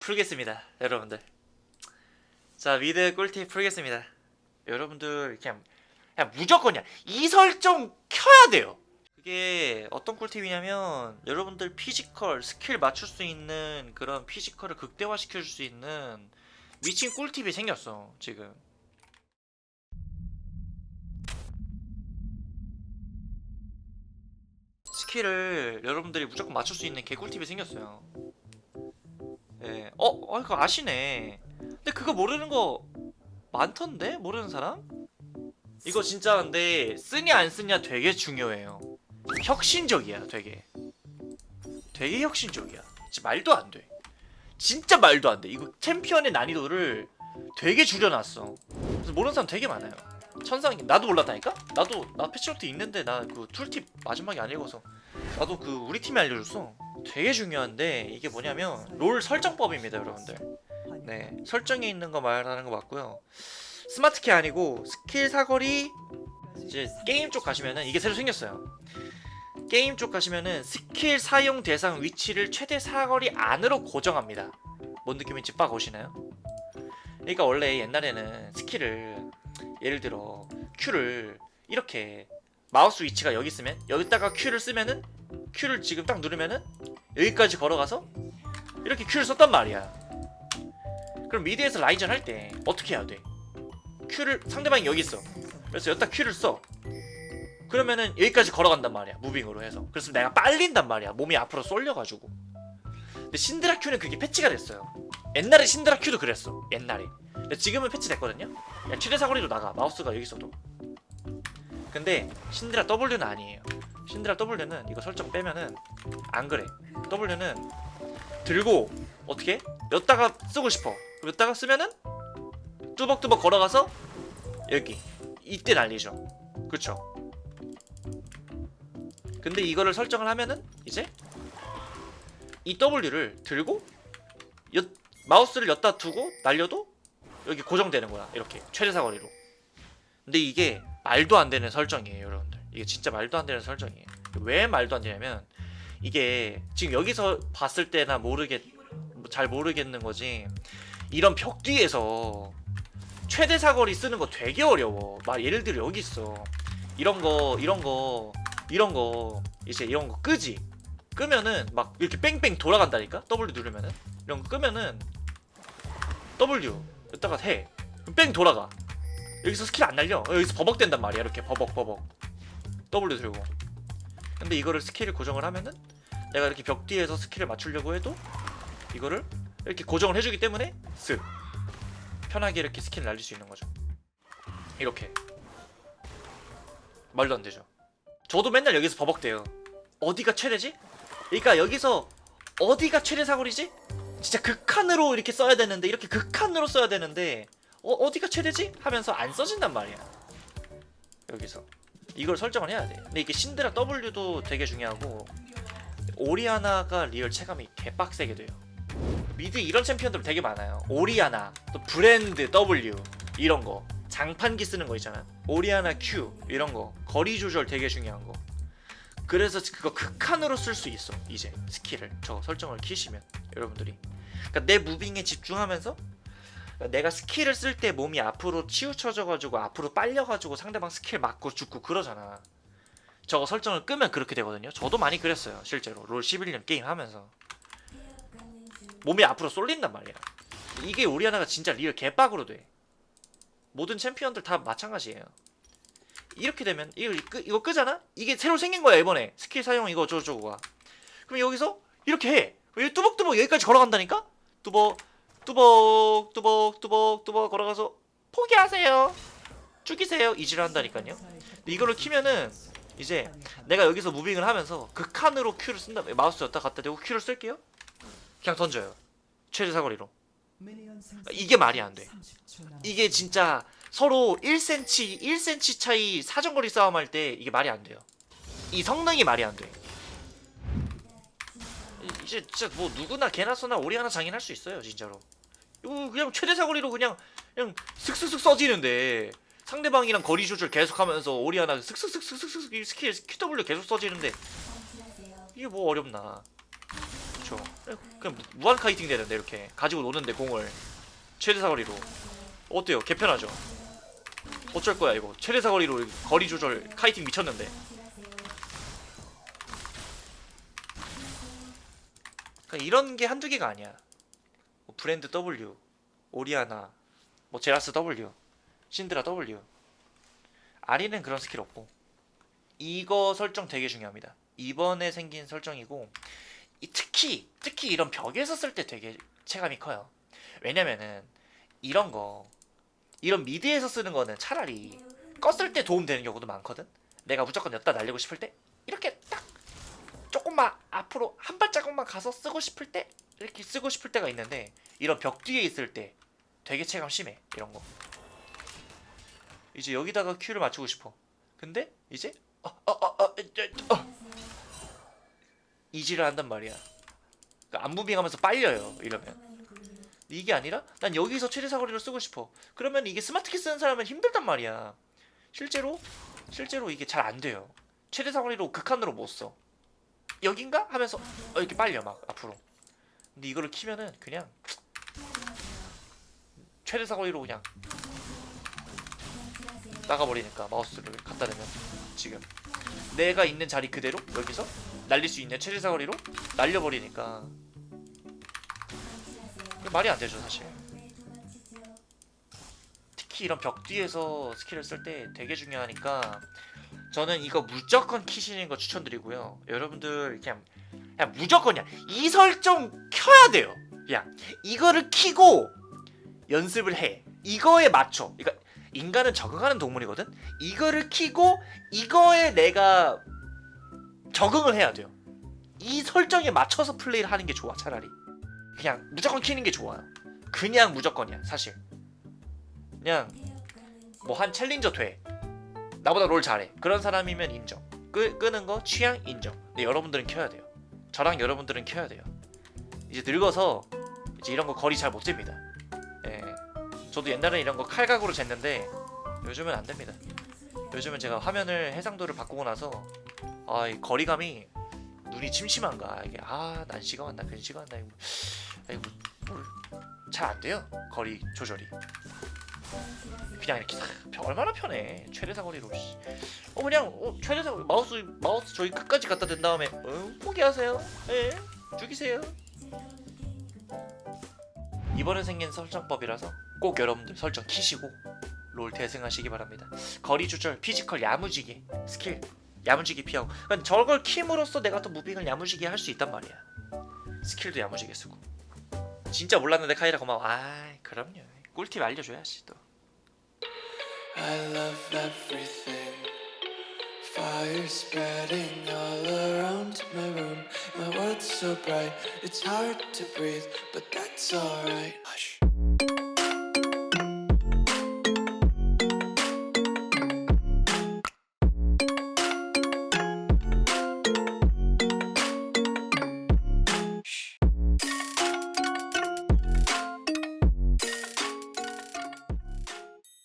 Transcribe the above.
풀겠습니다, 여러분들. 자, 미드 꿀팁 풀겠습니다. 여러분들 그냥 그냥 무조건이야. 이 설정 켜야 돼요. 그게 어떤 꿀팁이냐면 여러분들 피지컬 스킬 맞출 수 있는 그런 피지컬을 극대화 시켜줄 수 있는 미친 꿀팁이 생겼어 지금. 스킬을 여러분들이 무조건 맞출 수 있는 개꿀팁이 생겼어요. 예. 어, 어, 그거 아시네. 근데 그거 모르는 거 많던데? 모르는 사람? 이거 진짜 근데 쓰냐 안 쓰냐 되게 중요해요. 혁신적이야, 되게. 되게 혁신적이야. 진짜 말도 안 돼. 진짜 말도 안 돼. 이거 챔피언의 난이도를 되게 줄여놨어. 그래서 모르는 사람 되게 많아요. 천상님 나도 몰랐다니까? 나도 나 패치노트 있는데 나 그 툴팁 마지막에 안 읽어서 나도 그 우리 팀이 알려줬어. 되게 중요한데 이게 뭐냐면 롤 설정법입니다, 여러분들. 네, 설정에 있는 거 말하는 거 맞고요. 스마트키 아니고 스킬 사거리 이제 게임 쪽 가시면은 이게 새로 생겼어요. 게임 쪽 가시면은 스킬 사용 대상 위치를 최대 사거리 안으로 고정합니다. 뭔 느낌인지 빡 오시나요? 그러니까 원래 옛날에는 스킬을 예를 들어 Q를 이렇게 마우스 위치가 여기 있으면 여기다가 Q를 쓰면은 Q를 지금 딱 누르면은 여기까지 걸어가서 이렇게 Q를 썼단 말이야. 그럼 미드에서 라이전 할 때 어떻게 해야 돼? Q를 상대방이 여기 있어. 그래서 여기다 Q를 써. 그러면은 여기까지 걸어간단 말이야. 무빙으로 해서. 그래서 내가 빨린단 말이야. 몸이 앞으로 쏠려가지고. 근데 신드라 Q는 그게 패치가 됐어요. 옛날에 신드라 Q도 그랬어. 옛날에. 근데 지금은 패치됐거든요. 야, 최대 사거리로 나가. 마우스가 여기 있어도. 근데 신드라 W는 아니에요. 신드라 W는 이거 설정 빼면은 안 그래. W는 들고 어떻게? 여다가 쓰고 싶어. 여다가 쓰면은 뚜벅뚜벅 걸어가서 여기 이때 날리죠. 그쵸? 근데 이거를 설정을 하면은 이제 이 W를 들고 여, 마우스를 엿다 두고 날려도 여기 고정되는 거야. 이렇게 최대 사거리로. 근데 이게 말도 안 되는 설정이에요, 여러분들. 이게 진짜 말도 안 되는 설정이에요. 왜 말도 안 되냐면 이게 지금 여기서 봤을 때나 모르겠 잘 모르겠는 거지. 이런 벽 뒤에서 최대 사거리 쓰는 거 되게 어려워. 막 예를 들어 여기 있어. 이런 거 이런 거 이런 거 이제 이런 거 끄지. 끄면은 막 이렇게 뺑뺑 돌아간다니까. W 누르면은 이런 거 끄면은 W 여기다가 해. 그럼 뺑 돌아가. 여기서 스킬 안 날려. 어, 여기서 버벅 된단 말이야. 이렇게 버벅 버벅. W 들고. 근데 이거를 스킬을 고정을 하면은 내가 이렇게 벽 뒤에서 스킬을 맞추려고 해도 이거를 이렇게 고정을 해주기 때문에 쓱 편하게 이렇게 스킬을 날릴 수 있는 거죠. 이렇게 말도 안 되죠. 저도 맨날 여기서 버벅대요. 어디가 최대지? 그러니까 여기서 어디가 최대 사거리지? 진짜 극한으로 이렇게 써야 되는데 이렇게 극한으로 써야 되는데 어, 어디가 최대지? 하면서 안 써진단 말이야. 여기서 이걸 설정을 해야 돼. 근데 이게 신드라 W도 되게 중요하고 오리아나가 리얼 체감이 개빡세게 돼요. 미드 이런 챔피언들 되게 많아요. 오리아나, 또 브랜드 W 이런 거, 장판기 쓰는 거 있잖아. 오리아나 Q 이런 거, 거리 조절 되게 중요한 거. 그래서 그거 극한으로 쓸 수 있어. 이제 스킬을 저 설정을 키시면 여러분들이. 그러니까 내 무빙에 집중하면서 내가 스킬을 쓸 때 몸이 앞으로 치우쳐져가지고 앞으로 빨려가지고 상대방 스킬 맞고 죽고 그러잖아. 저거 설정을 끄면 그렇게 되거든요. 저도 많이 그랬어요. 실제로 롤 11년 게임 하면서 몸이 앞으로 쏠린단 말이야. 이게 오리아나가 진짜 리얼 개빡으로 돼. 모든 챔피언들 다 마찬가지예요. 이렇게 되면 이거 끄, 이거 끄잖아? 이게 새로 생긴 거야 이번에 스킬 사용 이거 저저거가. 그럼 여기서 이렇게 해. 왜 뚜벅뚜벅 여기까지 걸어간다니까? 뚜벅 뚜벅 뚜벅 뚜벅 뚜벅 걸어가서 포기하세요. 죽이세요. 이지를 한다니까요. 근데 이거를 키면은 이제 내가 여기서 무빙을 하면서 극한으로 Q를 쓴다. 마우스 였다 갖다 대고 Q를 쓸게요. 그냥 던져요. 최대 사거리로. 이게 말이 안 돼. 이게 진짜 서로 1cm, 1cm 차이 사정거리 싸움할 때 이게 말이 안 돼요. 이 성능이 말이 안 돼. 이- 이제 진짜 뭐 누구나 개나 소나 오리 하나 장인할 수 있어요, 진짜로. 이거 그냥 최대 사거리로 그냥 그냥 슥슥슥 써지는데 상대방이랑 거리 조절 계속하면서 오리 하나 슥슥슥슥슥슥 이 스킬 QW 계속 써지는데 이게 뭐 어렵나? 그쵸. 그냥 무- 무한 카이팅 되는데 이렇게 가지고 노는데 공을 최대 사거리로. 어때요? 개편하죠? 어쩔 거야 이거. 최대 사거리로 거리 조절 카이팅 미쳤는데. 그러니까 이런 게 한두 개가 아니야. 뭐 브랜드 W 오리아나 뭐 제라스 W 신드라 W 아리는 그런 스킬 없고 이거 설정 되게 중요합니다 이번에 생긴 설정이고 이 특히 특히 이런 벽에서 쓸 때 되게 체감이 커요. 왜냐면은 이런 거 이런 미드에서 쓰는 거는 차라리 껐을 때 도움 되는 경우도 많거든. 내가 무조건 엿다 날리고 싶을 때 이렇게 딱 조금만 앞으로 한 발자국만 가서 쓰고 싶을 때 이렇게 쓰고 싶을 때가 있는데 이런 벽 뒤에 있을 때 되게 체감 심해 이런 거. 이제 여기다가 큐를 맞추고 싶어. 근데 이제 어 어 어 어 어, 이지를 한단 말이야. 그러니까 안 무빙하면서 빨려요. 이러면. 이게 아니라 난 여기서 최대 사거리를 쓰고 싶어. 그러면 이게 스마트키 쓰는 사람은 힘들단 말이야. 실제로 실제로 이게 잘 안 돼요. 최대 사거리로 극한으로 못 써. 여긴가 하면서 어, 이렇게 빨려 막 앞으로. 근데 이거를 키면은 그냥 최대 사거리로 그냥 나가버리니까 마우스를 갖다 대면 지금 내가 있는 자리 그대로 여기서 날릴 수 있는 최대 사거리로 날려버리니까 말이 안 되죠 사실. 특히 이런 벽 뒤에서 스킬을 쓸 때 되게 중요하니까 저는 이거 무조건 키시는 거 추천드리고요. 여러분들 그냥 그냥 무조건이야. 이 설정 켜야 돼요 그냥 이거를 키고 연습을 해 이거에 맞춰 그러니까 인간은 적응하는 동물이거든 이거를 키고 이거에 내가 적응을 해야 돼요. 이 설정에 맞춰서 플레이를 하는 게 좋아 차라리. 그냥 무조건 키는 게 좋아요. 그냥 무조건이야 사실. 그냥 뭐 한 챌린저 돼. 나보다 롤 잘해. 그런 사람이면 인정. 끄, 끄는 거 취향 인정. 근데 여러분들은 켜야 돼요. 저랑 여러분들은 켜야 돼요. 이제 늙어서 이제 이런 거 거리 잘 못 잽니다. 예. 저도 옛날에 이런 거 칼각으로 쟀는데 요즘은 안 됩니다. 요즘은 제가 화면을 해상도를 바꾸고 나서 아, 이 거리감이 눈이 침침한가 이게 아 난시가 왔나 근시가 왔나 이거 뭘잘 안 돼요 거리 조절이 그냥 이렇게 싹 펴- 얼마나 편해 최대 사 거리로 씨. 어 그냥 어, 최대 사거리 마우스 마우스 저기 끝까지 갖다 댄 다음에 어, 포기하세요 예 죽이세요 이번에 생긴 설정법이라서 꼭 여러분들 설정 키시고 롤 대승하시기 바랍니다. 거리 조절 피지컬 야무지게 스킬 야무지게 피하고. 그러니까 저걸 킴으로써 내가 또 무빙을 야무지게 할 수 있단 말이야. 스킬도 야무지게 쓰고. 진짜 몰랐는데 카이라 고마워. 아 그럼요. 꿀팁 알려줘야지 또. I love everything. Fire spreading all around my room. My world's so bright, it's hard to breathe, but It's alright.